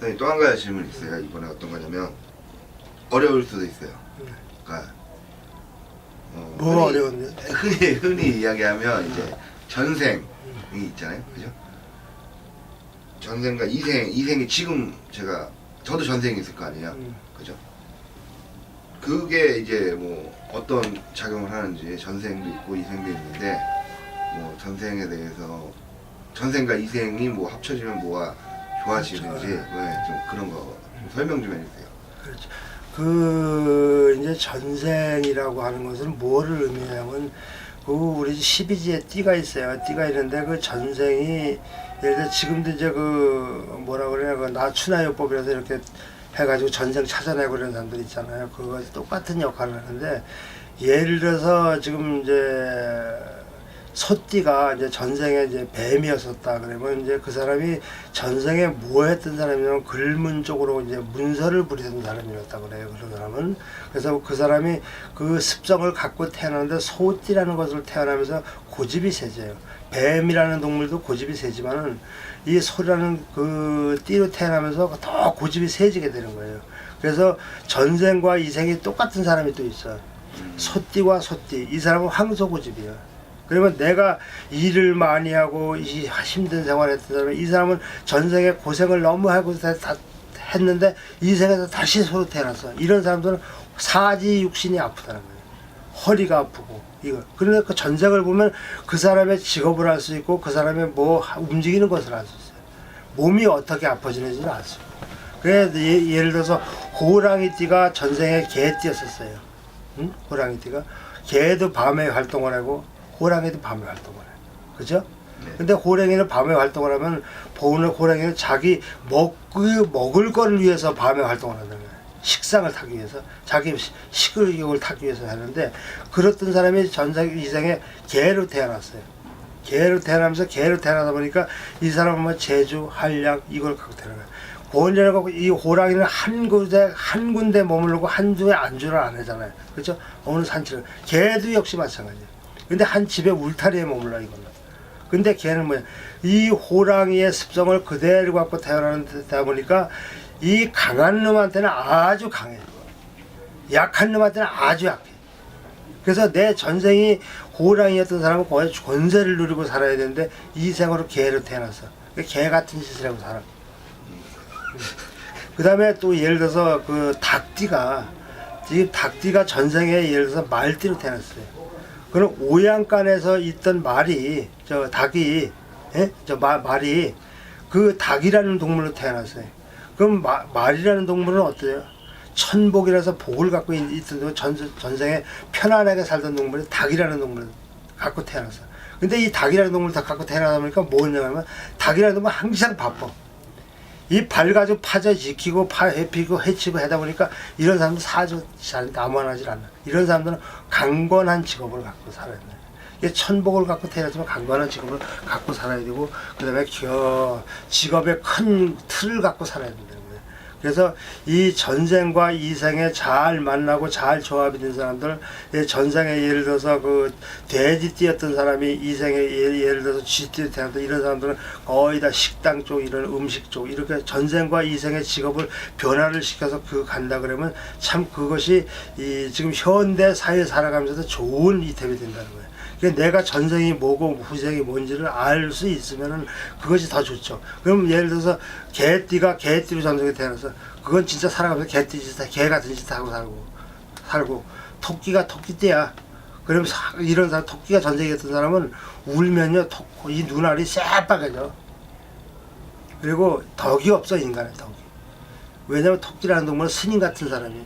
네, 또 한 가지 질문이 있어요. 이번에 어떤 거냐면 어려울 수도 있어요. 그러니까 어, 뭐가 흔히- 어려운데? 흔히 흔히 이야기하면 이제 전생이 있잖아요, 그죠? 전생과 이생, 이생이 지금 제가 저도 전생이 있을 거 아니에요, 음. 그죠? 그게 이제 뭐 어떤 작용을 하는지 전생도 있고 이생도 있는데 뭐 전생에 대해서 전생과 이생이 뭐 합쳐지면 뭐가 좋아지는지 그렇죠. 네, 좀 그런 거 좀 설명 좀 해주세요. 그렇죠. 그 이제 전생이라고 하는 것은 뭐를 의미하냐면 그 우리 12지에 띠가 있어요. 띠가 있는데 그 전생이 예를 들어 지금도 이제 그 뭐라 그래야 그 나추나요법이라서 이렇게 해가지고 전생 찾아내고 그런 사람들 있잖아요. 그거 똑같은 역할을 하는데 예를 들어서 지금 이제 소띠가 이제 전생에 이제 뱀이었었다 그러면 이제 그 사람이 전생에 뭐 했던 사람이냐면 글문 쪽으로 이제 문서를 부리던 사람이었다 그래요 그런 사람은. 그래서 그 사람이 그 습성을 갖고 태어나는데 소띠라는 것을 태어나면서 고집이 세져요. 뱀이라는 동물도 고집이 세지만은 이 소라는 그 띠로 태어나면서 더 고집이 세지게 되는 거예요. 그래서 전생과 이생이 똑같은 사람이 또 있어 소띠와 소띠 이 사람은 황소고집이야 그러면 내가 일을 많이 하고 이 힘든 생활을 했던 사람은 이 사람은 전생에 고생을 너무 하고 다, 다 했는데 이 생에서 다시 소로 태어났어. 이런 사람들은 사지 육신이 아프다는 거예요. 허리가 아프고 이거. 그러니까 그 전생을 보면 그 사람의 직업을 알 수 있고 그 사람의 뭐 하- 움직이는 것을 알 수 있어요. 몸이 어떻게 아파지는지를 알수 있고. 그래 예, 예를 들어서 호랑이띠가 전생에 개띠였었어요. 응? 호랑이띠가 개도 밤에 활동을 하고 호랑이도 밤에 활동을 해. 그죠? 네. 근데 호랑이는 밤에 활동을 하면 보는 호랑이는 자기 먹, 그 먹을 거를 위해서 밤에 활동을 한다는 거예요. 식상을 타기 위해서 자기 시- 식욕을 타기 위해서 하는데 그렇던 사람이 전생 이생에 개로 태어났어요. 개로 태어나면서 개로 태어나다 보니까 이 사람은 뭐 제주, 한량 이걸 갖고 태어나요. 고원전을 갖고 이 호랑이는 한 군데 한 군데 머무르고 한두에 안주를 안 하잖아요. 그렇죠? 어느 산처럼 개도 역시 마찬가지예요. 근데 한 집에 울타리에 머물러 이거는. 근데 걔는 뭐야? 이 호랑이의 습성을 그대로 갖고 태어나다 보니까 이 강한 놈한테는 아주 강해. 약한 놈한테는 아주 약해. 그래서 내 전생이 호랑이였던 사람은 거의 권세를 누리고 살아야 되는데 이 생으로 개로 태어났어. 개 같은 짓을 하고 살아. 그 다음에 또 예를 들어서 그 닭띠가 지금 닭띠가 전생에 예를 들어서 말띠로 태어났어요. 그럼 오양간에서 있던 말이 저 닭이 예? 저 마, 말이 그 닭이라는 동물로 태어났어요. 그럼 마, 말이라는 동물은 어때요? 천복이라서 복을 갖고 있- 있던 전, 전생에 편안하게 살던 동물이 닭이라는 동물을 갖고 태어났어. 근데 이 닭이라는 동물을 다 갖고 태어나다 보니까 뭐냐면 닭이라는 동물은 항상 바빠. 이 발 가지고 파져 지키고 파 해피고 해치고 하다 보니까 이런 사람들 사주 잘 남원하지 않아. 이런 사람들은 강건한 직업을 갖고 살아야 돼. 이게 천복을 갖고 태어났지만 강건한 직업을 갖고 살아야 되고 그다음에 겨 직업의 큰 틀을 갖고 살아야 거예요. 그래서 이 전생과 이생에 잘 만나고 잘 조합이 된 사람들, 예, 전생에 예를 들어서 그 돼지띠였던 사람이 이생에 예- 예를 들어서 쥐띠 태어났던 이런 사람들은 거의 다 식당 쪽 이런 음식 쪽 이렇게 전생과 이생의 직업을 변화를 시켜서 그 간다 그러면 참 그것이 이 지금 현대 사회 살아가면서도 좋은 이템이 된다는 거예요. 내가 전생이 뭐고 후생이 뭔지를 알 수 있으면은 그것이 더 좋죠. 그럼 예를 들어서 개띠가 개띠로 전생에 태어나서 그건 진짜 살아가면서 개띠 짓, 개 같은 짓 하고 살고 살고 토끼가 토끼띠야. 그럼 사- 이런 사람 토끼가 전생이었던 사람은 울면요 토, 이 눈알이 새빨개져. 그리고 덕이 없어 인간의 덕이. 왜냐면 토끼라는 동물은 스님 같은 사람이.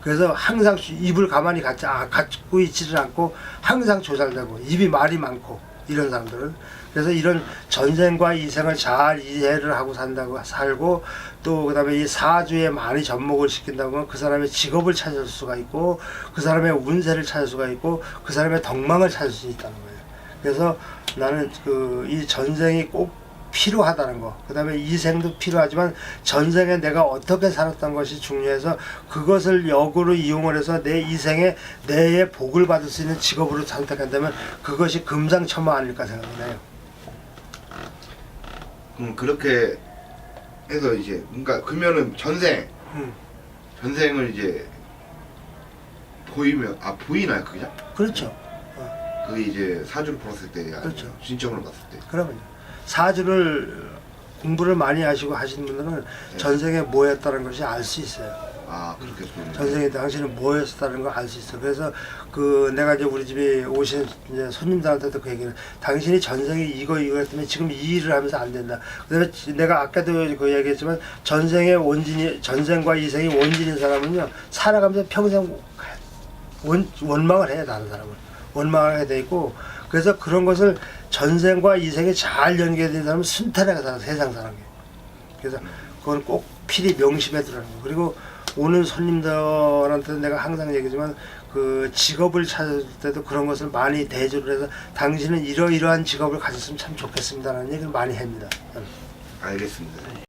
그래서 항상 입을 가만히 갖지, 아, 갖고 있지를 않고 항상 조잘되고 입이 말이 많고 이런 사람들은 그래서 이런 전생과 이생을 잘 이해를 하고 산다고 살고 또 그다음에 이 사주에 많이 접목을 시킨다면 그 사람의 직업을 찾을 수가 있고 그 사람의 운세를 찾을 수가 있고 그 사람의 덕망을 찾을 수 있다는 거예요. 그래서 나는 그 이 전생이 꼭 필요하다는 거. 그 다음에 이 생도 필요하지만 전생에 내가 어떻게 살았던 것이 중요해서 그것을 역으로 이용을 해서 내 이생에 내의 복을 받을 수 있는 직업으로 선택한다면 그것이 금상첨화 아닐까 생각해요. 그럼 그렇게 해서 이제 그러니까 그러면은 전생 음. 전생을 이제 보이면 아 보이나요 그게? 그렇죠. 그게 이제 사주를 풀었을 때 그렇죠. 신점으로 봤을 때 그러면요. 사주를 공부를 많이 하시고 하시는 분들은 네. 전생에 뭐였다는 것이 알 수 있어요. 아 그렇게 전생에 당신은 뭐였다는 걸 알 수 있어. 그래서 그 내가 이제 우리 집에 오신 이제 손님들한테도 그 얘기를 당신이 전생에 이거 이거 했으면 지금 이 일을 하면서 안 된다. 그다음에 지- 내가 아까도 그 얘기했지만 전생의 원진이 전생과 이생이 원진인 사람은요 살아가면서 평생 원, 원망을 해요 다른 사람을 돼 있고 그래서 그런 것을 전생과 이생이 잘 연계된 사람은 순탄하게 살아 세상 사는 게 그래서 그걸 꼭 필히 명심해 두라는 거 그리고 오는 손님들한테 내가 항상 얘기지만 그 직업을 찾을 때도 그런 것을 많이 대조를 해서 당신은 이러이러한 직업을 가졌으면 참 좋겠습니다라는 얘기를 많이 합니다. 알겠습니다.